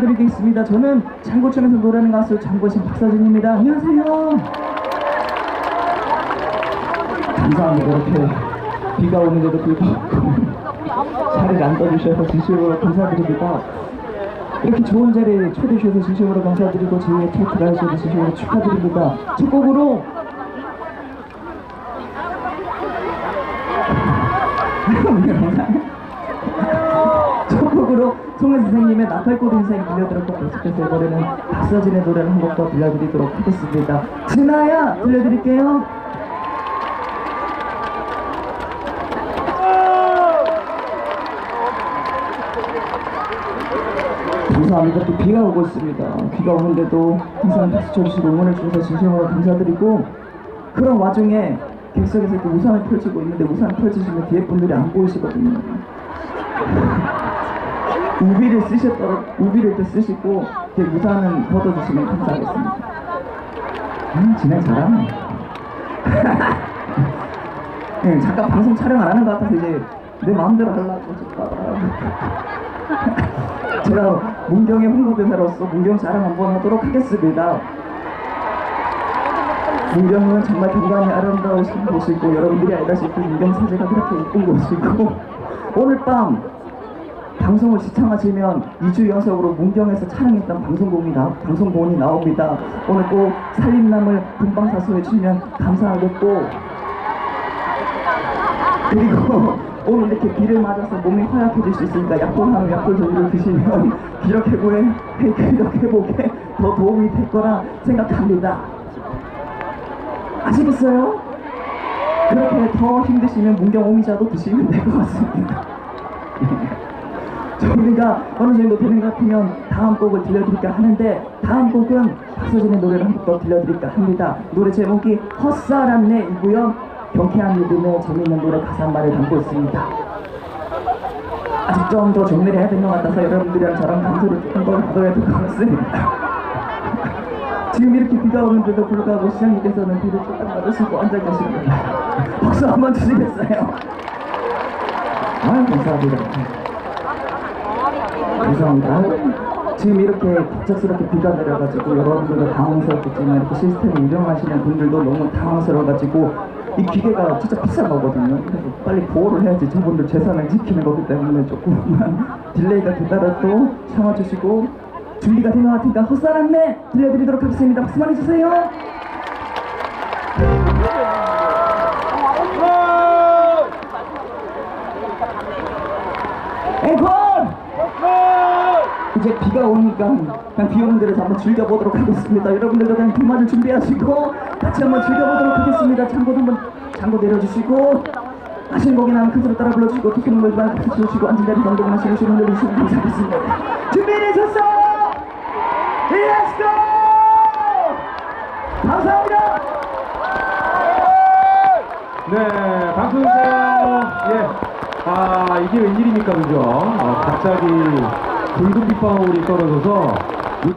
인사드리겠습니다. 저는 장고천에서 노래하는 가수 장고신 박서진입니다. 안녕하세요. 감사합니다. 이렇게 비가 오는데도 불구하고 자리를 안 떠주셔서 진심으로 감사드립니다. 이렇게 좋은 자리에 초대해 주셔서 진심으로 감사드리고 저희의 토크를 하셔서 진심으로 축하드립니다. 첫 곡으로 송혜 선생님의 나팔꽃 인생 들려드렸고 계속해서 이번에는 박서진의 노래를 한 곡 더 들려드리도록 하겠습니다. 진아야 들려드릴게요. 감사합니다. 또 비가 오고 있습니다. 비가 오는데도 항상 박수 쳐주시고 응원해 주셔서 진심으로 감사드리고 그런 와중에 객석에서 이렇게 우산을 펼치고 있는데 우산을 펼치시면 뒤에 분들이 안 보이시거든요. 우비를 쓰셨더라 우비를 이렇게 쓰시고 이렇게 우산은 걷어주시면 감사하겠습니다. 음, 진행 잘하네. 네, 잠깐 방송 촬영 안 하는 것 같아서 이제 내 마음대로 하려고. 제가 문경의 홍보대사로서 문경 자랑 한번 하도록 하겠습니다. 문경은 정말 경관이 아름다우신 곳이고 여러분들이 알다시피 문경 사제가 그렇게 이쁜 곳이고 오늘 밤 방송을 시청하시면 2주 연속으로 문경에서 촬영했던 방송국이 나, 방송본이 나옵니다. 오늘 꼭 살림남을 금방사수해 주시면 감사하겠고 그리고 오늘 이렇게 비를 맞아서 몸이 허약해질 수 있으니까 약봉하면 약골 조리를 드시면 기력 회복에 기력 회복에 더 도움이 될 거라 생각합니다. 아시겠어요? 그렇게 더 힘드시면 문경 오미자도 드시면 될 것 같습니다. 저희가 어느 정도 되는 것 같으면 다음 곡을 들려드릴까 하는데 다음 곡은 박서진의 노래를 한 곡 더 들려드릴까 합니다. 노래 제목이 헛사람네이고요. 경쾌한 리듬의 재미있는 노래 가사 한 말을 담고 있습니다. 아직 좀 더 정리를 해야 될것 같아서 여러분들이랑 저랑 감소를 조금 더 가둬야 될 것 같습니다. 지금 이렇게 비가 오는데도 불구하고 시장님께서는 비를 조금 맞으시고 앉아 계십니다. 박수 한번 주시겠어요? 아유, 감사합니다. 감사합니다. 지금 이렇게 갑작스럽게 비가 내려가지고 여러분들도 당황스럽겠지만 이렇게 시스템 운영하시는 분들도 너무 당황스러워가지고 이 기계가 진짜 비싼 거거든요. 그래서 빨리 보호를 해야지 저분들 재산을 지키는 거기 때문에 조금만 딜레이가 되더라도 참아주시고 준비가 된것 같으니까 헛사람매 들려드리도록 하겠습니다. 박수 많이 주세요. 앵콜! 이제 비가 오니까 그냥 비 오는 대로 한번 즐겨보도록 하겠습니다. 여러분들도 그냥 빗맞을 준비하시고 같이 한번 즐겨보도록 하겠습니다. 장고 한번 장고 내려주시고 하시는 곡이 나면 큰 소리 따라 불러주시고 토끼는 걸지 말고 박수 치시고 앉은 자리 정도만 쉬시고 흔들리시고 감사하겠습니다. 준비되셨어? Let's go! 감사합니다. 네, 주세요. 예. 아, 이게 웬일입니까, 그죠? 아, 갑자기 붉은 빗방울이 떨어져서